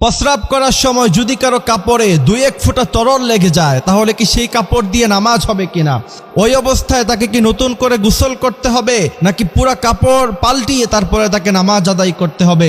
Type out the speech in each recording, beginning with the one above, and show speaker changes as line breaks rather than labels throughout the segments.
প্রস্রাব করার সময় যদি কারও কাপড়ে দুই এক ফুটা তরল লেগে যায়, তাহলে কি সেই কাপড় দিয়ে নামাজ হবে কিনা? ওই অবস্থায় তাকে কি নতুন করে গোসল করতে হবে, নাকি পুরা কাপড় পাল্টিয়ে তারপরে তাকে নামাজ আদায় করতে হবে?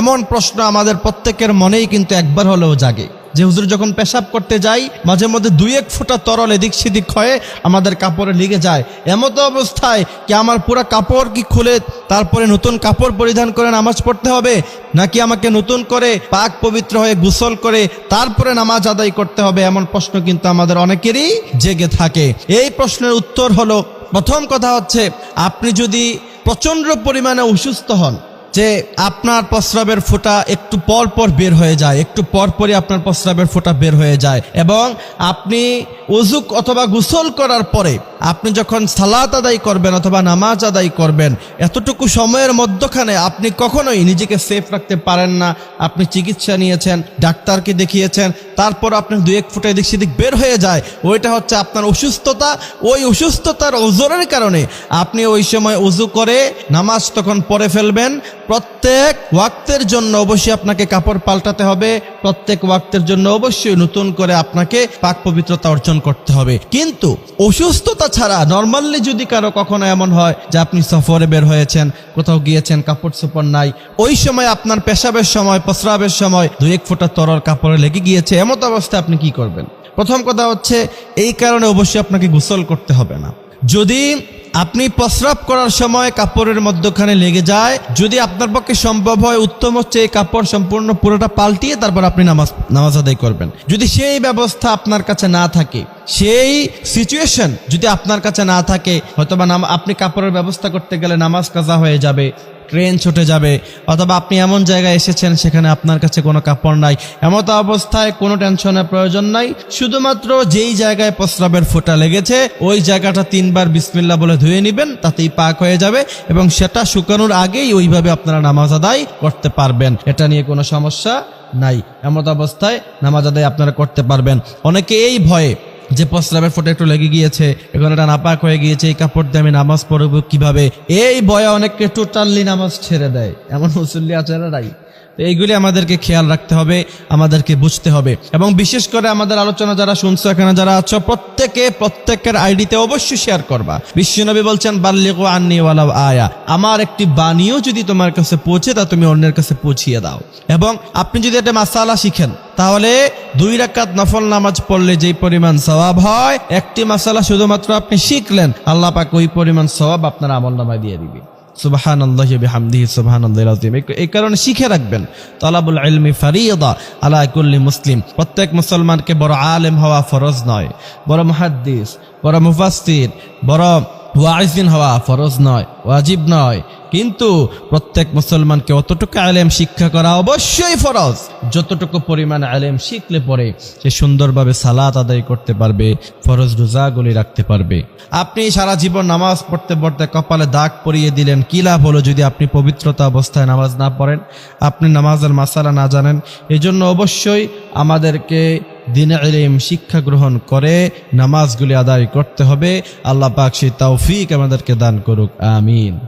এমন প্রশ্ন আমাদের প্রত্যেকের মনেই কিন্তু একবার হলেও জাগে। যে হুজুর যখন পেশাব করতে যাই, মাঝে মধ্যে দুই এক ফোঁটা তরল এদিক সেদিক হয়ে আমাদের কাপড়ে লেগে যায়। এমতো অবস্থায় কি আমার পুরো কাপড় কি খুলে তারপরে নতুন কাপড় পরিধান করে নামাজ পড়তে হবে? নাকি আমাকে নতুন করে পাক পবিত্র হয়ে গোসল করে তারপরে নামাজ আদায় করতে হবে? এমন প্রশ্ন কিন্তু আমাদের অনেকেরই জেগে থাকে। এই প্রশ্নের উত্তর হলো, প্রথম কথা হচ্ছে, আপনি যদি প্রচণ্ড পরিমাণে অসুস্থ হন যে আপনার প্রস্রাবের ফোঁটা একটু পর পর বের হয়ে যায়, একটু পর পরই আপনার প্রস্রাবের ফোঁটা বের হয়ে যায় এবং আপনি উজুক অথবা গোসল করার পরে আপনি যখন সালাত আদায় করবেন অথবা নামাজ আদায় করবেন, এতটুকু সময়ের মধ্যখানে আপনি কখনোই নিজেকে সেফ রাখতে পারেন না। আপনি চিকিৎসা নিয়েছেন, ডাক্তারকে দেখিয়েছেন, তারপর আপনার দু এক ফুটে এদিক সেদিক বের হয়ে যায়। ওইটা হচ্ছে আপনার অসুস্থতা। ওই অসুস্থতার ওজোরের কারণে আপনি ওই সময় উজু করে নামাজ তখন পরে ফেলবেন। প্রত্যেক ওয়াক্তের জন্য অবশ্যই আপনাকে কাপড় পাল্টাতে হবে। প্রত্যেক ওয়াক্তের জন্য অবশ্যই নতুন করে আপনাকে পাক পবিত্রতা অর্জন করতে হবে। কিন্তু অসুস্থতা ছাড়া নর্মালি যদি কারও কখনো এমন হয় যে আপনি সফরে বের হয়েছেন, কোথাও গিয়েছেন, কাপড় চোপড় নাই, ওই সময় আপনার পেশাবের সময় প্রস্রাবের সময় দু এক ফোঁটা তরল কাপড়ে লেগে গিয়েছে, এমত অবস্থায় আপনি কি করবেন? প্রথম কথা হচ্ছে, এই কারণে অবশ্যই আপনাকে গোসল করতে হবে না। যদি আপনি প্রস্রাব করার সময় কাপড়ের মধ্যখানে লেগে যায়, যদি আপনার পক্ষে সম্ভব হয় উত্তম হচ্ছে এই কাপড় সম্পূর্ণ পুরোটা পাল্টিয়ে তারপর আপনি নামাজ নামাজ আদায় করবেন। যদি সেই ব্যবস্থা আপনার কাছে না থাকে সেই সিচুয়েশন যদি আপনার কাছে না থাকে, হয়তোবা নাম, আপনি কাপড়ের ব্যবস্থা করতে গেলে নামাজ কাজা হয়ে যাবে ট্রেন ছুটে যাবে, অথবা আপনি এমন জায়গায় এসেছেন সেখানে আপনার কাছে কোনো কাপড় নাই। এমত অবস্থায় কোনো টেনশনের প্রয়োজন নাই। শুধুমাত্র যেই জায়গায় প্রস্রাবের ফোঁটা লেগেছে, ওই জায়গাটা তিনবার বিসমিল্লা বলে ধুয়ে নেবেন, তাতেই পাক হয়ে যাবে এবং সেটা শুকানোর আগেই ওইভাবে আপনারা নামাজ আদায় করতে পারবেন। এটা নিয়ে কোনো সমস্যা নাই। এমত অবস্থায় নামাজ আদায় আপনারা করতে পারবেন। অনেকে এই ভয়ে যে প্রস্রাবের ফোটা একটু লেগে গিয়েছে, এখন এটা নাপাক হয়ে গিয়েছে, এই কাপড় দিয়ে আমি নামাজ পড়ব কীভাবে? এই বয়ে অনেককে টোটালি নামাজ ছেড়ে দেয়। এমন মুসল্লি আছে না নাই। তো এইগুলি আমাদেরকে খেয়াল রাখতে হবে, আমাদেরকে বুঝতে হবে। এবং বিশেষ করে আমাদের আলোচনা যারা শুনছো, এখানে যারা আছো, প্রত্যেকে প্রত্যেকের আইডিতে অবশ্যই শেয়ার করবা। বিশ্বনবী বলছেন বাল্লিক আন্নি ওয়ালাও আয়া। আমার একটি বাণীও যদি তোমার কাছে পৌঁছে তা তুমি অন্যের কাছে পৌঁছিয়ে দাও। এবং আপনি যদি একটা মাসালা শিখেন, তাহলে দুই রাকাত নফল নামাজ পড়লে যেই পরিমাণ স্বভাব হয়, একটি মাসালা শুধুমাত্র আপনি শিখলেন, আল্লাহ পাক ওই পরিমাণ স্বভাব আপনার আমল নামায় দিয়ে দিবে। সুবাহান আল্লাহ হামদিহি সুবাহান আল্লাহ এই কারণে শিখে রাখবেন। তালাবুল ইলমি ফারিয়দা আলা কুল্লি মুসলিম। প্রত্যেক মুসলমানকে বড় আলেম হওয়া ফরজ নয়। বড় মহাদ্দিস, বড় মুফাস্তির বড় ওয়াইজিন হওয়া ফরজ নয়, ওয়াজিব নয়। কিন্তু প্রত্যেক মুসলমানকে অতটুকু আলেম শিক্ষা করা অবশ্যই ফরজ। যতটুকু পরিমাণ আলেম শিখলে পরে সে সুন্দরভাবে সালাত আদায় করতে পারবে, ফরজ রোজাগুলি রাখতে পারবে। আপনি সারা জীবন নামাজ পড়তে পড়তে কপালে দাগ পরিয়ে দিলেন, কি লাভ হলো যদি আপনি পবিত্রতা অবস্থায় নামাজ না পড়েন? আপনি নামাজের মাসালা না জানেন। এজন্য অবশ্যই আমাদেরকে দিন এলিম শিক্ষা গ্রহণ করে, নামাজগুলি আদায় করতে হবে। আল্লাহ পাক সেই তৌফিক আমাদেরকে দান করুক, আমিন।